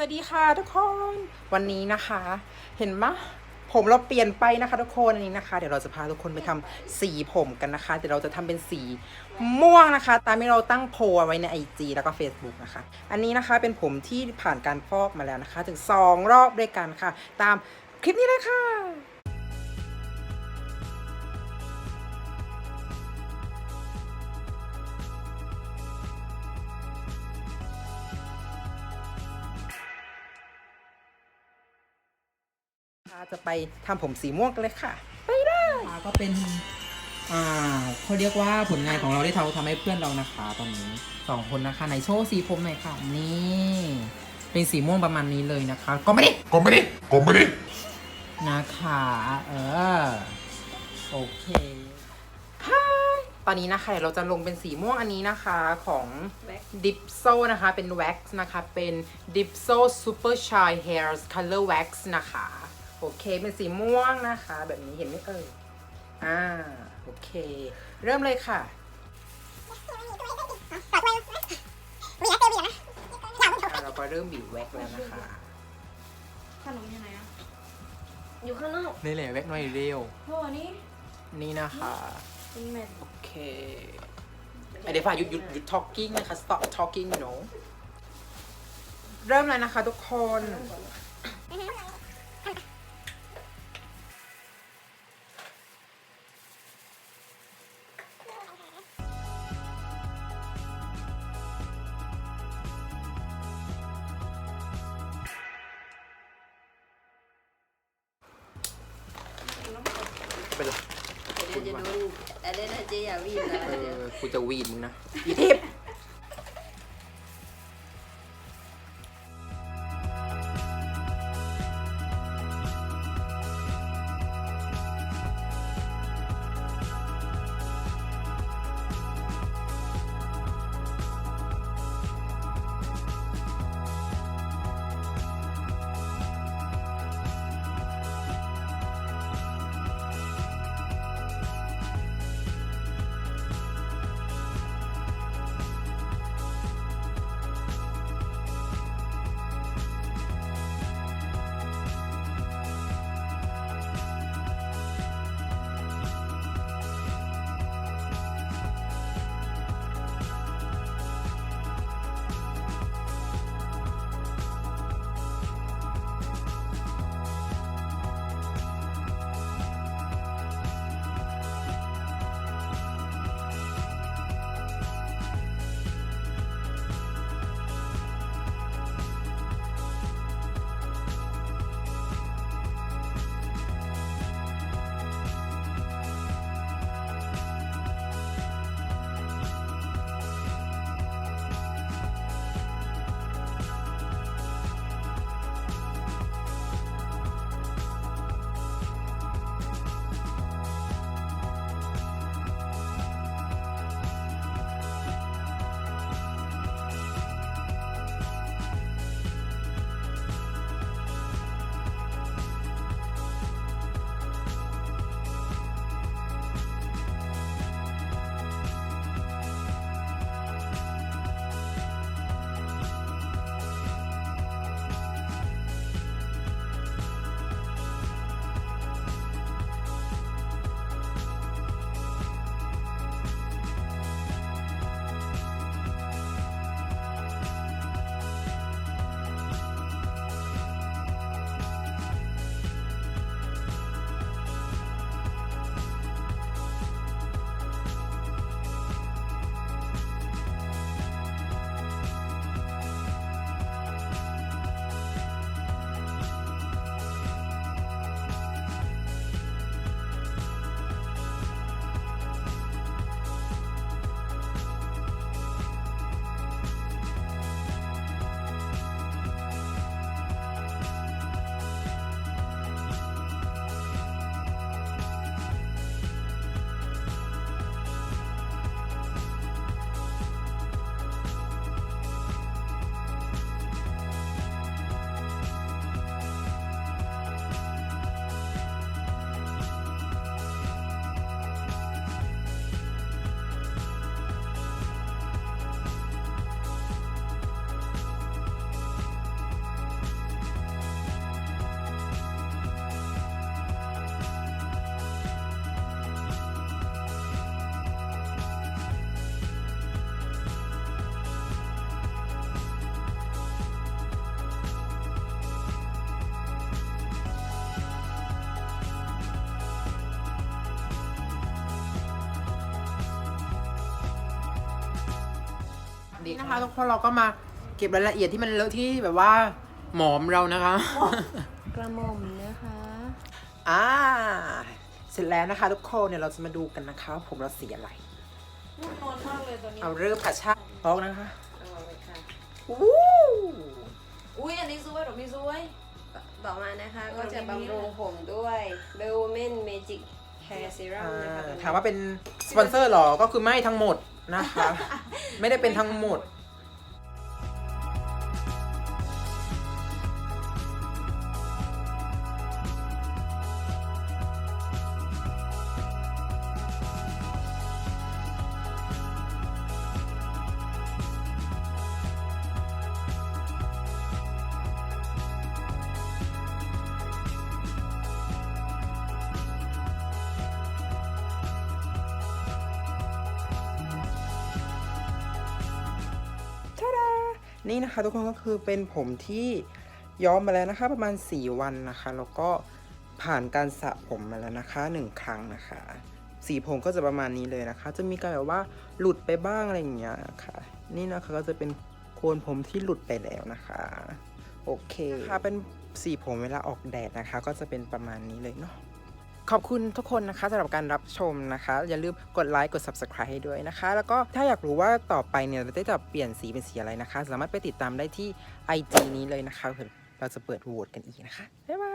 วัสดีค่ะทุกคนวันนี้นะคะ เห็นไหมะผมเราเปลี่ยนไปนะคะ ทุกคนอันนี้นะคะ เดี๋ยวเราจะพาทุกคนไปทำสีผมกันนะคะเดี๋ยวเราจะทำเป็นสีม่วงนะคะ ตามที่เราตั้งโพลไว้ใน IG แล้วก็ Facebook นะคะ อันนี้นะคะเป็นผมที่ผ่านการฟอกมาแล้วนะคะ ถึง 2 รอบด้วยกันค่ะ ตามคลิปนี้เลยค่ะ จะไปทำผมสีม่วงกันเลยค่ะก็เป็น อ่าเขาเรียกว่าผลงานของเราที่เราทำให้เพื่อนเรานะคะ ตอนนี้สองคนนะคะไหนโชว์สีผมหน่อยค่ะนี่เป็นสีม่วงประมาณนี้เลยนะคะ ก็ไม่ได้ Company, company. นะคะเออโอเคตอนนี้นะคะเดี๋ยวเราจะลงเป็นสีม่วงอันนี้นะคะของดิปโซนะคะเป็นแว็กซ์นะคะเป็นดิปโซ Super Shine Hairs Color Wax นะคะ โอเค เป็นสีม่วงนะคะ แบบนี้เห็นไหมเอ่ยอ่า โอเค เริ่มเลยค่ะอ่าเราก็เริ่มบีบแว็กซ์แล้วนะคะ ขนมอยู่ไหนอะอยู่ข้างนอกนี่แหละแว็กซ์หน่อยเร็วโอ้อันนี้นี่นะคะเป็นแมทโอเคไอเดี๋ยวฝ่ายหยุดหยุดหยุด talking นะคะ stop talking you know เริ่มเลยนะคะทุกคน เป็นไรเดี๋ยวจะโดนอะไรนะเจ๊อย่าวิ่งนะเอเดี๋ยวอกูจะวีดมึงนะอีทิพย์ นี่นะคะทุกคนเราก็มาเก็บรายละเอียดที่มันเลอะที่แบบว่าหมอมเรานะคะ กระหม่อมนะคะ อ่า เสร็จแล้วนะคะ ทุกคนเนี่ยเราจะมาดูกันนะคะว่าผมเราสีอะไรนุ่มนวลมากเลยตัวนี้ เอาเริ่มค่ะชาออกนะคะเอาเลยค่ะอู้อุ้ยอันนี้สวยดอกนี้สวย ต่อมานะคะเออก็จะมีนี่บำรุงผมด้วย b e l m e n Magic Hair Serum อ่านะคะตัวนี้ถามว่าเป็นสปอนเซอร์หรอ ก็คือไม่ทั้งหมด นะคะ ไม่ได้เป็นทั้งหมด นี่นะคะทุกคนก็คือเป็นผมที่ย้อมมาแล้วนะคะ ประมาณ 4 วันนะคะ แล้วก็ผ่านการสระผมมาแล้วนะคะ 1 ครั้งนะคะ สีผมก็จะประมาณนี้เลยนะคะ จะมีการแบบว่าหลุดไปบ้างอะไรอย่างเงี้ยนะคะนี่นะคะก็จะเป็นโคนผมที่หลุดไปแล้วนะคะโอเคค่ะเป็นสีผมเวลาออกแดดนะคะ ก็จะเป็นประมาณนี้เลยเนาะ ขอบคุณทุกคนนะคะสำหรับการรับชมนะคะ อย่าลืมกดไลค์กด subscribe ให้ด้วยนะคะ แล้วก็ถ้าอยากรู้ว่าต่อไปเนี่ยเราจะเปลี่ยนสีเป็นสีอะไรนะคะ สามารถไปติดตามได้ที่ IG นี้เลยนะคะเผื่อเราจะเปิดโหวตกันอีกนะคะบ๊ายบาย